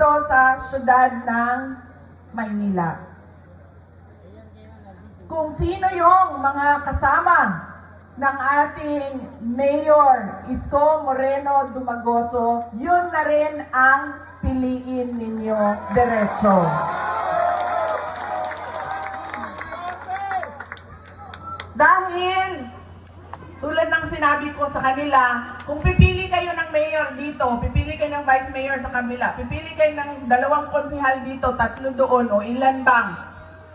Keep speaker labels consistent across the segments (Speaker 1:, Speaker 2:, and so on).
Speaker 1: dito sa syudad ng Maynila. Kung sino yung mga kasama ng ating Mayor Isko Moreno Dumagoso, yun na rin ang piliin ninyo diretso. Dahil, tulad ng sinabi ko sa kanila, kung pipili kayo ng mayor dito, pipili kayo ng vice mayor sa kabila, pipili kayo ng dalawang konsihal dito, tatlo doon, o ilan bang,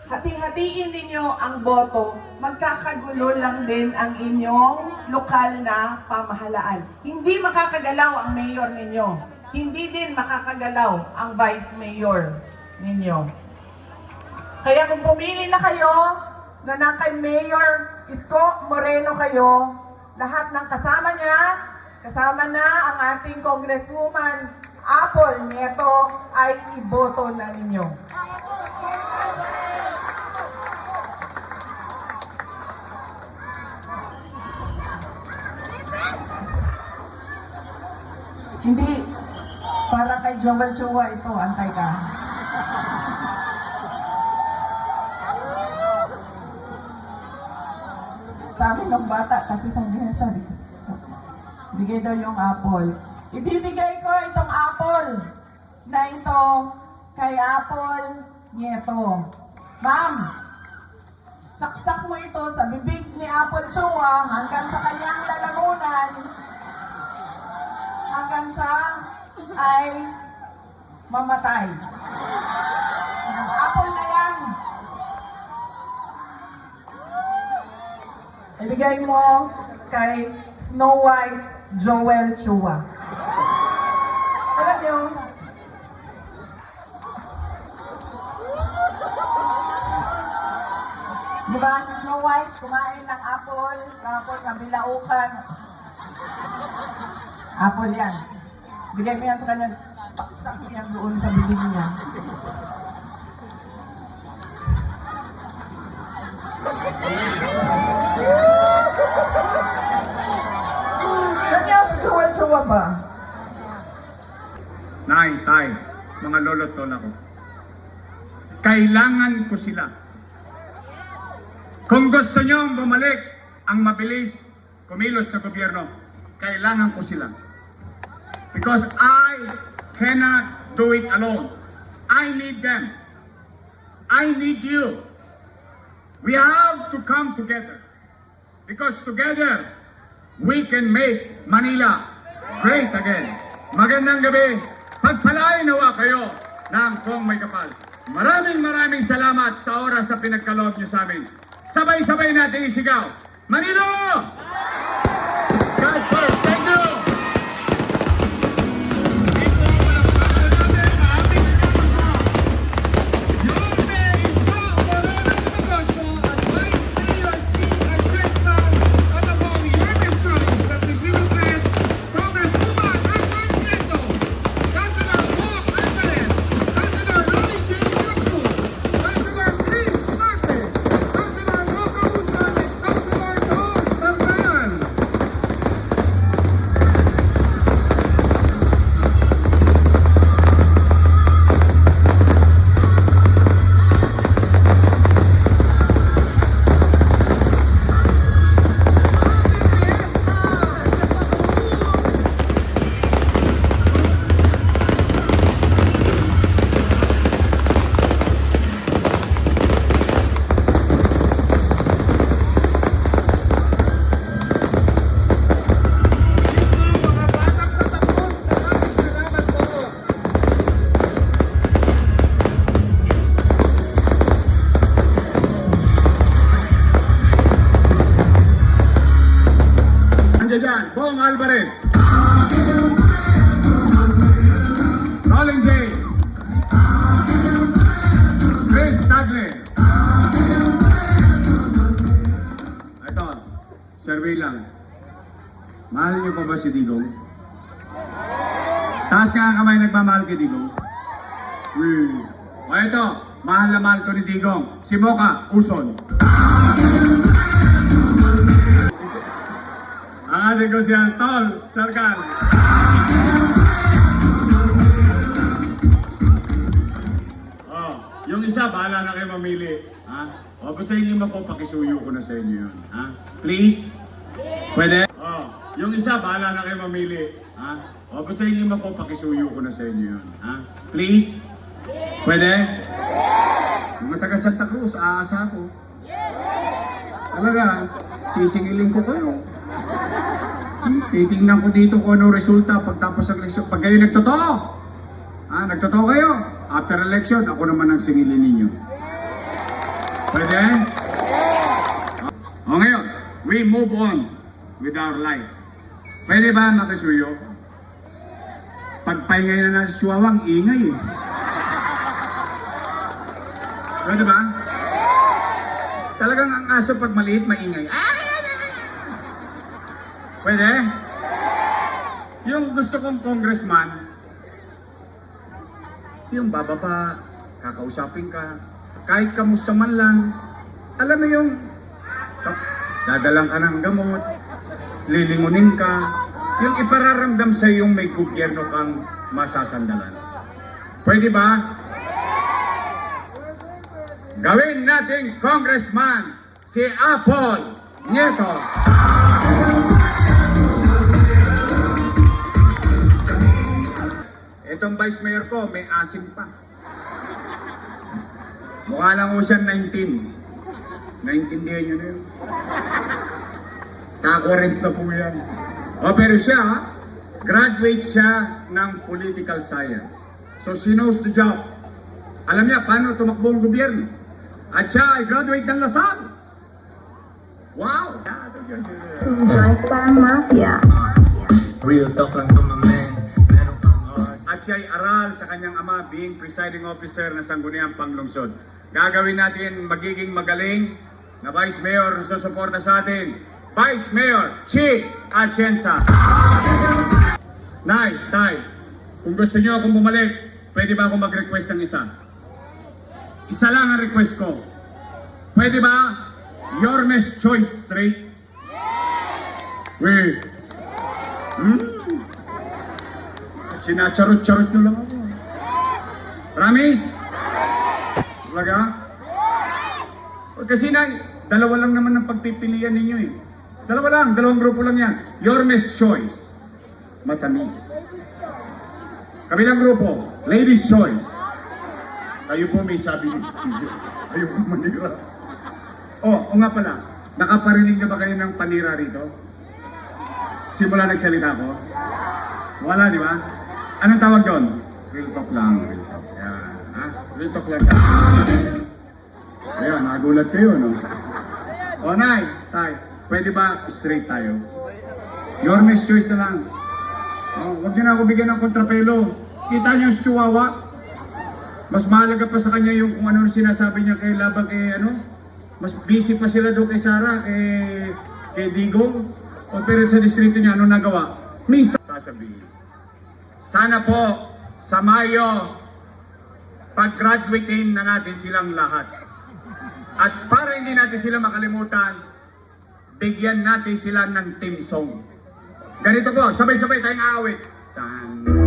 Speaker 1: hati-hatiin ninyo ang boto, magkakagulo lang din ang inyong lokal na pamahalaan. Hindi makakagalaw ang mayor ninyo. Hindi din makakagalaw ang vice mayor ninyo. Kaya kung pumili na kayo na na kay Mayor Isko Moreno kayo, lahat ng kasama niya, kasama na ang ating Congresswoman Apple Nieto ay iboto na ninyo. Hindi, para kay Joel Chua ito, antay ka. Sabi ng bata, kasi sabi niya, sabi ko, bigay daw yung apple. Ibibigay ko itong apple na ito kay Apple Nieto. Ma'am, saksak mo ito sa bibig ni Apple Chua hanggang sa kanyang lalamunan hanggang siya ay mamatay. Apple na yan, Ibigay mo kay Snow White Joel Chua. Alam niyo, Di ba si Snow White kumain ng apple, tapos ang bilaukan. Apple yan. Bigay mo yan sa kanya. Paksak mo yan doon sa bibig niya. Kanya Chua ba?
Speaker 2: Nay, tay, mga lolo't lola ko. Kailangan ko sila. Kung gusto nyo bumalik ang mabilis kumilos na gobyerno, kailangan ko sila. Because I cannot do it alone. I need them. I need you. We have to come together. Because together, we can make Manila great again. Magandang gabi. Pagpalain nawa kayo ng kung may kapal. Maraming maraming salamat sa oras sa pinagkaloob niyo sa amin. Sabay-sabay natin isigaw. Manilo! Alvarez. Colin J. Chris Tagle. Ito, survey lang. Mahal niyo pa ba si Digong? Taas ka ang kamay nagmamahal kay Digong. Wee. O ito, mahal na mahal ko ni Digong. Si Mocha, Uson. Ating ko siya, Tol, Sarkan. yung isa, bahala na kayo mamili. Ha? O, basta yung lima ko, pakisuyo ko na sa inyo yun. Ha? Please? Pwede? O, yung isa, bahala na kayo mamili. Ha? O, basta yung lima ko, pakisuyo ko na sa inyo yun. Ha? Please? Pwede? Mga taga Santa Cruz, aasa ko. Talaga, sisingilin ko kayo. Titingnan ko dito kung ano resulta pagtapos ng eleksyon. Pag kayo nagtotoo, ah, nagtotoo kayo, after election, ako naman ang singilin ninyo. Pwede? O ngayon, we move on with our life. Pwede ba makisuyo? Pagpahingay na natin si Chihuahua, ang ingay eh. Pwede ba? Talagang ang aso pag maliit, maingay. Ah! Pwede? Yung gusto kong congressman, yung bababa, kakausapin ka, kahit kamusta man lang, alam mo yung ta- dadalang ka ng gamot, lilingunin ka, yung ipararamdam sa yung may gobyerno kang masasandalan. Pwede ba? Gawin nating congressman si Apple Nieto. Itong vice mayor ko, may asim pa. Mukha lang ho siya 19. Naintindihan nyo na yun. Kakorens na po yan. O pero siya, graduate siya ng political science. So she knows the job. Alam niya paano tumakbo ang gobyerno. At siya ay graduate ng Lasal. Wow!
Speaker 3: Joyce Bang Mafia.
Speaker 4: Real talk lang to
Speaker 2: siya ay aral sa kanyang ama being presiding officer ng Sangguniang Panglungsod. Gagawin natin magiging magaling na Vice Mayor na susuporta sa atin. Vice Mayor Chi Atienza. Nay, Tay, kung gusto niyo akong bumalik, pwede ba akong mag-request ng isa? Isa lang ang request ko. Pwede ba? Yormes Choice Straight? Wait. Sinacharot-charot nyo lang ako. Promise? Talaga? Kasi na, dalawa lang naman ang pagpipilian ninyo eh. Dalawa lang, dalawang grupo lang yan. Yormes Choice. Matamis. Kabilang grupo, Ladies Choice. Kayo po may sabi niyo. Ayaw ko manira. Oh, o nga pala, nakaparinig na ba kayo ng panira rito? Simula nagsalita ko? Wala, di ba? Anong tawag doon? Real talk lang, real talk. Yan. Ha? Real talk lang. Ayan, nagulat kayo, no? O, Nay, Tay, pwede ba straight tayo? Your miss choice na lang. Oh, huwag niyo na ako bigyan ng kontrapelo. Kita niyo si Chihuahua? Mas mahalaga pa sa kanya yung kung ano sinasabi niya kay Labang kay ano? Mas busy pa sila doon kay Sara, kay, kay Digong. O pero sa distrito niya, ano nagawa? Minsan sasabihin. Sana po, sa Mayo, pag-graduatein na natin silang lahat. At para hindi natin sila makalimutan, bigyan natin sila ng team song. Ganito po, sabay-sabay tayong aawit. Tan.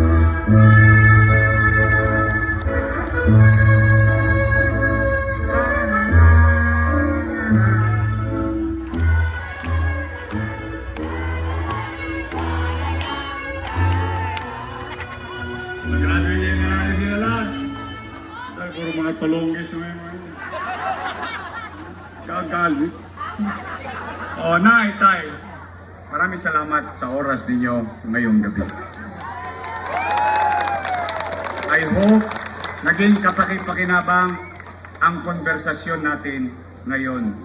Speaker 2: Maraming salamat sa oras ninyo ngayong gabi. I hope naging kapaki-pakinabang ang konversasyon natin ngayon.